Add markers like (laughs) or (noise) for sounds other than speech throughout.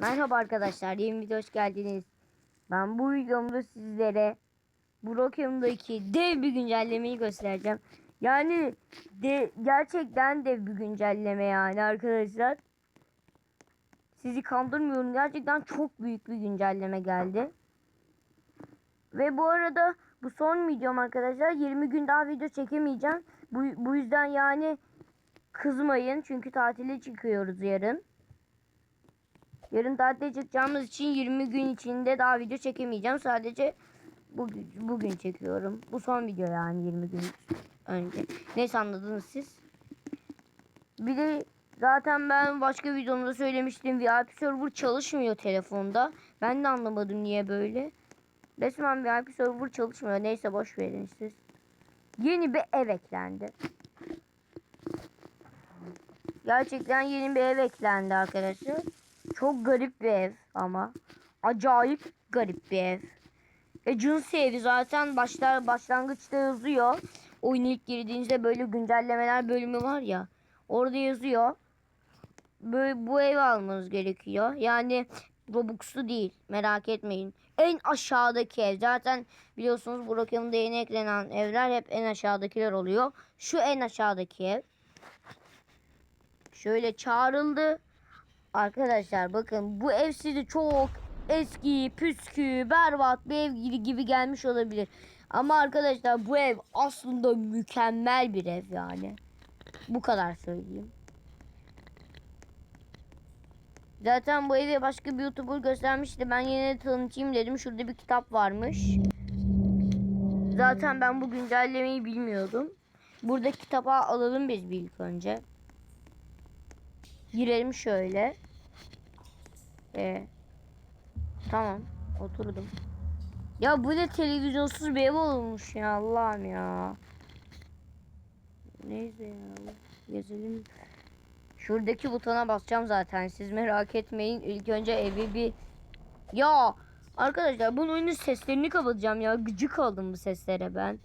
Merhaba arkadaşlar, yeni video hoş geldiniz. Ben bu videomda sizlere Brokeum'daki dev bir güncellemeyi göstereceğim. Yani de, gerçekten dev bir güncelleme yani arkadaşlar. Sizi kandırmıyorum. Gerçekten çok büyük bir güncelleme geldi. Ve bu arada bu son videom arkadaşlar. 20 gün daha video çekemeyeceğim. Bu, bu yüzden yani kızmayın. Çünkü tatile çıkıyoruz yarın. Yarın tatile çıkacağımız için 20 gün içinde daha video çekemeyeceğim. Sadece bugün, bugün çekiyorum. Bu son video yani 20 gün önce. Neyse anladınız siz. Bir de zaten ben başka videomda söylemiştim. VIP server çalışmıyor telefonda. Ben de anlamadım niye böyle. Resmen VIP server çalışmıyor. Neyse boş verin siz. Yeni bir ev eklendi. Gerçekten yeni bir ev eklendi arkadaşlar. Çok garip bir ev ama. Acayip garip bir ev. E Junsi evi zaten başlar başlangıçta yazıyor. Oyuna ilk girdiğinizde böyle güncellemeler bölümü var ya. Orada yazıyor. Böyle bu evi almanız gerekiyor. Yani Robux'lu değil. Merak etmeyin. En aşağıdaki ev. Zaten biliyorsunuz bu rakamda yeni eklenen evler hep en aşağıdakiler oluyor. Şu en aşağıdaki ev. Şöyle çağrıldı. Arkadaşlar bakın bu ev size çok eski, püskü, berbat bir ev gibi, gelmiş olabilir. Ama arkadaşlar bu ev aslında mükemmel bir ev yani. Bu kadar söyleyeyim. Zaten bu evi başka bir YouTuber göstermişti. Ben yine tanıtayım dedim. Şurada bir kitap varmış. Zaten ben bu güncellemeyi bilmiyordum. Burada kitaba alalım biz bir ilk önce. Girelim şöyle. Ee, tamam. Oturdum. Ya bu ne televizyonsuz bir ev olmuş ya Allah'ım ya. Neyse ya. Gezelim. Şuradaki butona basacağım zaten. Siz merak etmeyin. İlk önce evi bir... Ya arkadaşlar bunun oyunun seslerini kapatacağım ya. Gıcık oldum bu seslere ben.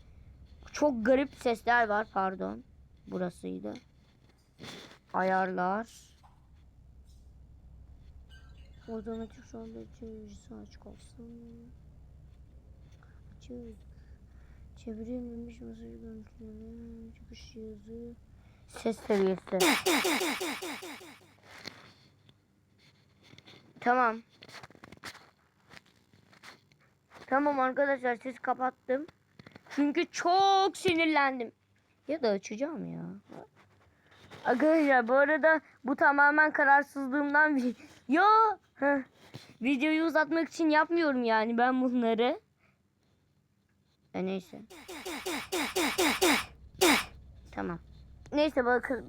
Çok garip sesler var. Pardon. Burasıydı. Ayarlar. Otomatik şu anda çeviricisi açık olsun. Açık. Çevrilmemiş mesaj görüntüleri. Çıkış yazı. Ses seviyesi. tamam. Tamam arkadaşlar siz kapattım. Çünkü çok sinirlendim. Ya da açacağım ya. Arkadaşlar bu arada bu tamamen kararsızlığımdan (laughs) bir... Heh, videoyu uzatmak için yapmıyorum yani ben bunları. E, neyse. Tamam. Neyse bakın.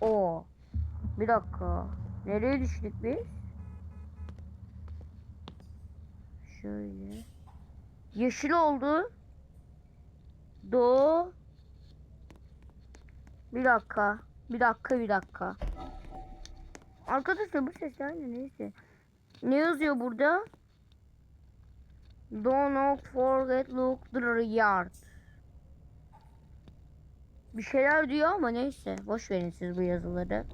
O. Bir dakika. Nereye düştük biz? Şöyle. Yeşil oldu. Doğu. Bir dakika. Bir dakika bir dakika. Arkadaşlar bu sesler ne neyse. Ne yazıyor burada? Don't forget look the yard. Bir şeyler diyor ama neyse. Boş verin siz bu yazıları.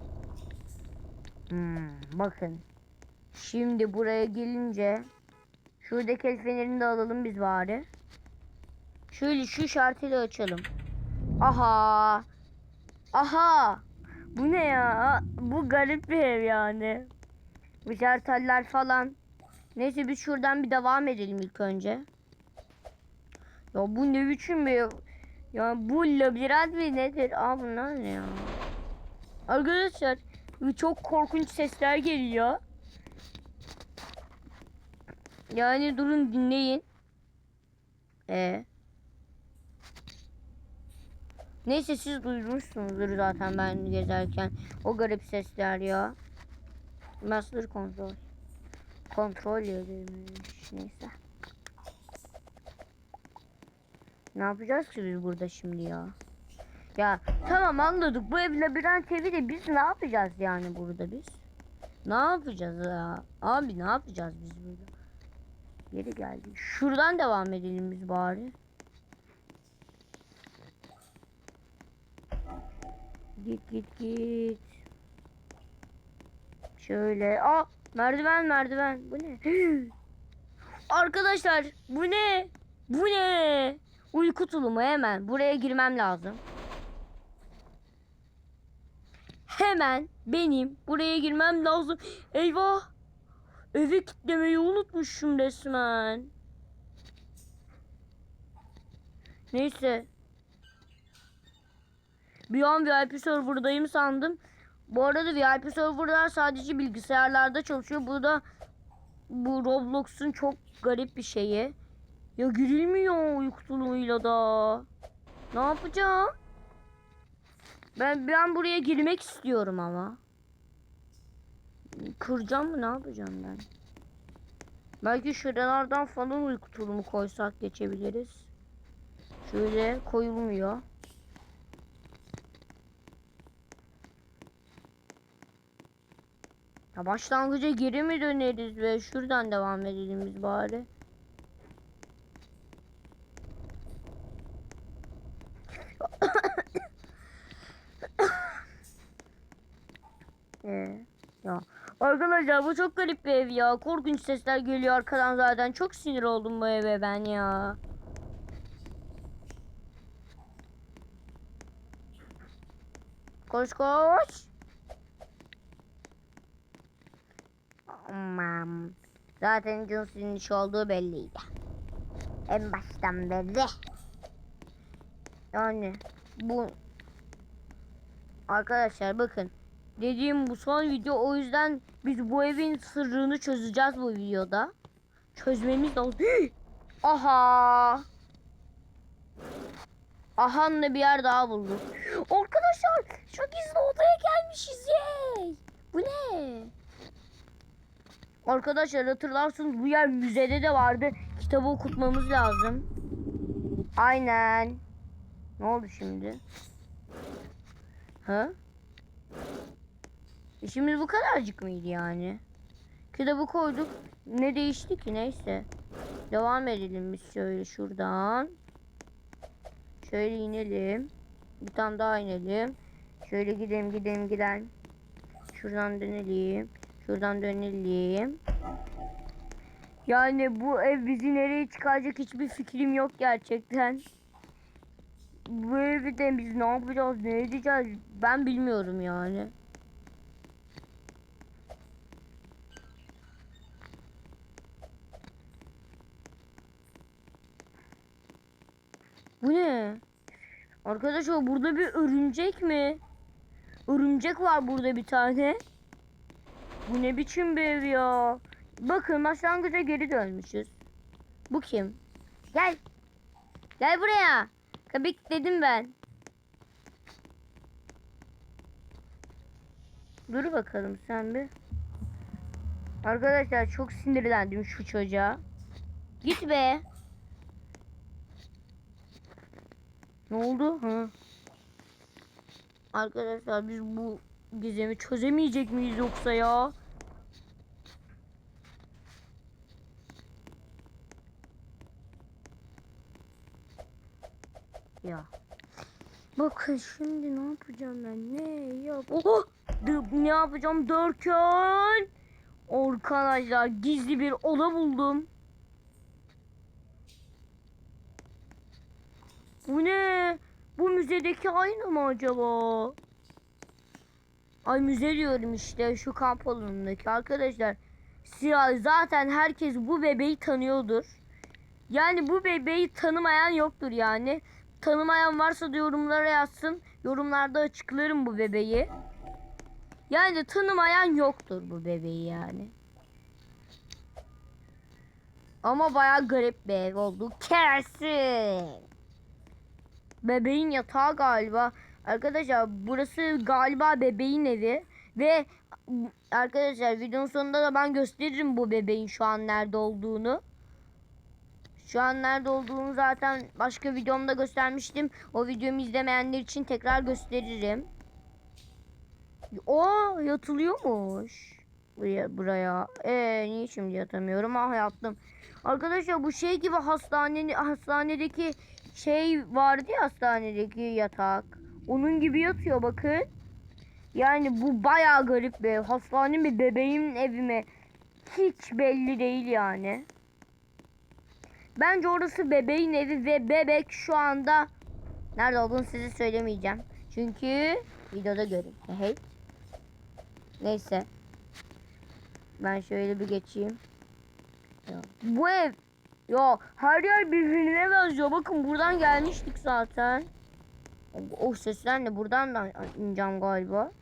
Hmm, bakın. Şimdi buraya gelince şuradaki el fenerini de alalım biz bari. Şöyle şu şartıyla açalım. Aha. Aha. Bu ne ya? Bu garip bir ev yani. Bu şarteller falan. Neyse biz şuradan bir devam edelim ilk önce. Ya bu ne biçim bir ev? Ya bu labirent mi nedir? Aa bunlar ne ya? Arkadaşlar çok korkunç sesler geliyor. Yani durun dinleyin. Ee. Neyse siz duymuşsunuzdur zaten ben gezerken. O garip sesler ya. Master kontrol. Kontrol yazılmış. Neyse. Ne yapacağız ki biz burada şimdi ya? Ya tamam anladık. Bu ev labirent evi de biz ne yapacağız yani burada biz? Ne yapacağız ya? Abi ne yapacağız biz burada? Geri geldik. Şuradan devam edelim biz bari. Git git git. Şöyle. Aa Merdiven merdiven. Bu ne? (gasps) Arkadaşlar bu ne? Bu ne? Uyku tulumu hemen. Buraya girmem lazım. Hemen benim buraya girmem lazım. Eyvah. Evi kilitlemeyi unutmuşum resmen. Neyse. Bir an VIP serverdayım sandım. Bu arada VIP serverlar sadece bilgisayarlarda çalışıyor. Bu da bu Roblox'un çok garip bir şeyi. Ya girilmiyor uyku tulumuyla da. Ne yapacağım? Ben ben buraya girmek istiyorum ama. Kıracağım mı ne yapacağım ben? Belki şuralardan falan uyku tulumu koysak geçebiliriz. Şöyle koyulmuyor. Ya başlangıca geri mi döneriz ve şuradan devam edelim biz bari. (coughs) Ee, ya arkadaşlar bu çok garip bir ev ya. Korkunç sesler geliyor arkadan zaten. Çok sinir oldum bu eve ben ya. Koş koş. Zaten Johnson'ın iş olduğu belliydi. En baştan belli. Yani bu Arkadaşlar bakın. Dediğim bu son video o yüzden biz bu evin sırrını çözeceğiz bu videoda. Çözmemiz lazım. (gasps) Aha. Ahan'la bir yer daha bulduk. Arkadaşlar çok gizli odaya gelmişiz yey. Bu ne? Arkadaşlar hatırlarsınız bu yer müzede de vardı. Kitabı okutmamız lazım. Aynen. Ne oldu şimdi? Ha? İşimiz bu kadarcık mıydı yani? Kitabı koyduk. Ne değişti ki neyse. Devam edelim biz şöyle şuradan. Şöyle inelim. Bir tane daha inelim. Şöyle gidelim gidelim gidelim. Şuradan dönelim. Şuradan dönelim. Yani bu ev bizi nereye çıkaracak hiçbir fikrim yok gerçekten. Bu evi de biz ne yapacağız, ne edeceğiz ben bilmiyorum yani. Bu ne? Arkadaşlar burada bir örümcek mi? Örümcek var burada bir tane. Bu ne biçim bir ev ya? Bakın başlangıca geri dönmüşüz. Bu kim? Gel. Gel buraya. Kabik dedim ben. Dur bakalım sen bir. Arkadaşlar çok sinirlendim şu çocuğa. Git be. Ne oldu? Hı. Arkadaşlar biz bu gizemi çözemeyecek miyiz yoksa ya? Ya. Bakın şimdi ne yapacağım ben? Ne yap? Oha! D- ne yapacağım derken? Arkadaşlar gizli bir oda buldum. Bu ne? Bu müzedeki aynı mı acaba? Ay müze diyorum işte şu kamp alanındaki arkadaşlar. Siyah zaten herkes bu bebeği tanıyordur. Yani bu bebeği tanımayan yoktur yani. Tanımayan varsa da yorumlara yazsın. Yorumlarda açıklarım bu bebeği. Yani tanımayan yoktur bu bebeği yani. Ama bayağı garip bir ev oldu. Kesin. Bebeğin yatağı galiba. Arkadaşlar burası galiba bebeğin evi. Ve arkadaşlar videonun sonunda da ben gösteririm bu bebeğin şu an nerede olduğunu. Şu an nerede olduğunu zaten başka videomda göstermiştim. O videomu izlemeyenler için tekrar gösteririm. O yatılıyormuş. Buraya, buraya. Ee, niye şimdi yatamıyorum? Ah yattım. Arkadaşlar bu şey gibi hastane, hastanedeki şey vardı ya hastanedeki yatak. Onun gibi yatıyor bakın. Yani bu bayağı garip bir ev. Hastane mi bebeğimin evi mi? hiç belli değil yani. Bence orası bebeğin evi ve bebek şu anda nerede olduğunu size söylemeyeceğim. Çünkü videoda görün. Hey. Neyse. Ben şöyle bir geçeyim. Ya, Bu ev ya her yer birbirine benziyor. Bakın buradan gelmiştik zaten. O, o sesler ne? Buradan da ineceğim galiba.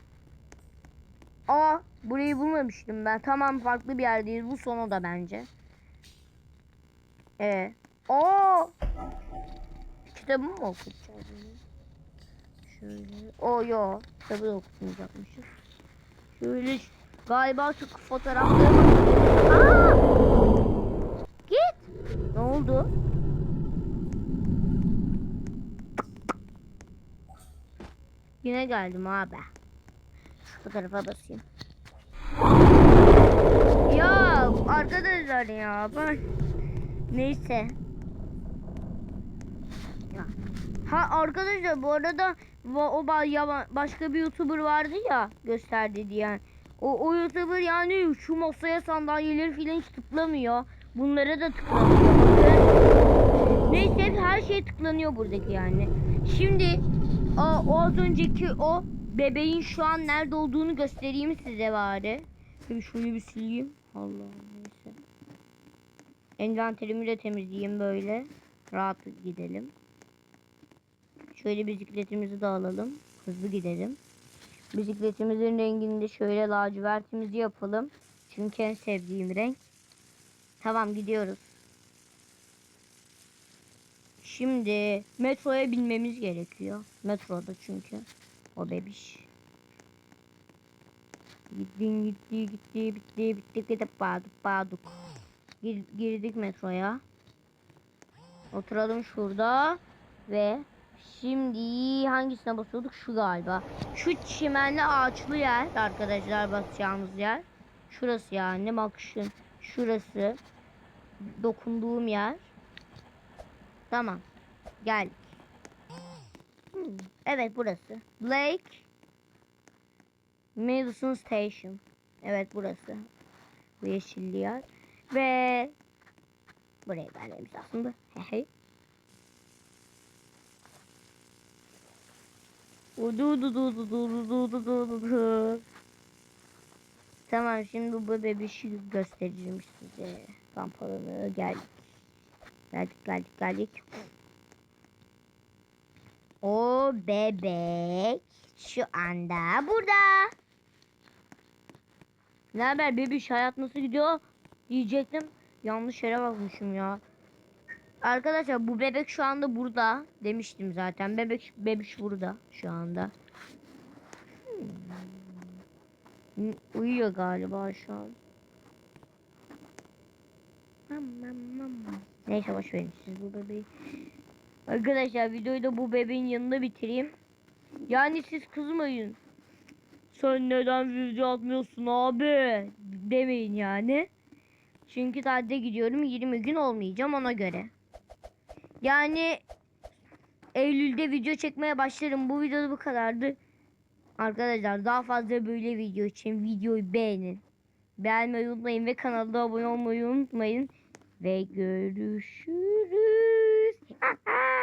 Aa burayı bulmamıştım ben. Tamam farklı bir yerdeyiz. Bu sonu da bence. Ee. Aa! Kitabımı mı okuyacağız? Şöyle. O yo. Kitabı da okutmayacakmışız. Şöyle galiba şu fotoğrafları Aa! Git. Ne oldu? Yine geldim abi. Şu fotoğrafa basayım. Ya arkadaşlar ya ben neyse. Ya. Ha arkadaşlar bu arada o başka bir YouTuber vardı ya gösterdi diyen. O, o YouTuber yani şu masaya sandalyeleri filan hiç tıklamıyor. Bunlara da tıklamıyor. Neyse her şey tıklanıyor buradaki yani. Şimdi o, o az önceki o bebeğin şu an nerede olduğunu göstereyim size bari. Şimdi şöyle bir sileyim. Allah neyse. Envanterimi de temizleyeyim böyle. Rahat gidelim. Şöyle bisikletimizi de alalım. Hızlı gidelim. Bisikletimizin rengini de şöyle lacivertimizi yapalım. Çünkü en sevdiğim renk. Tamam gidiyoruz. Şimdi metroya binmemiz gerekiyor. Metroda çünkü. O bebiş. Gittin gitti gitti bitti bitti gidip bağdık bağdık. Gir- girdik metroya. Oturalım şurada ve şimdi hangisine basıyorduk? Şu galiba. Şu çimenli ağaçlı yer arkadaşlar basacağımız yer. Şurası yani bakışın. Şurası. Dokunduğum yer. Tamam. Gel. Evet burası. Lake Madison Station. Evet burası. Bu yeşilli yer. Ve buraya gelmemiz aslında. Hey. Tamam şimdi bu bebişi göstereceğim size. Kampalarını geldik. Geldik geldik geldik. O bebek şu anda burada. Ne haber bebiş hayat nasıl gidiyor diyecektim. Yanlış yere bakmışım ya. Arkadaşlar bu bebek şu anda burada demiştim zaten. Bebek bebiş burada şu anda. Hmm. Uyuyor galiba şu an. Neyse boş verin siz bu bebeği. Arkadaşlar videoyu da bu bebeğin yanında bitireyim. Yani siz kızmayın. Sen neden video atmıyorsun abi? Demeyin yani. Çünkü tatile gidiyorum 20 gün olmayacağım ona göre. Yani Eylül'de video çekmeye başlarım. Bu videoda bu kadardı. Arkadaşlar daha fazla böyle video için videoyu beğenin. Beğenmeyi unutmayın ve kanala abone olmayı unutmayın. Ve görüşürüz. (laughs)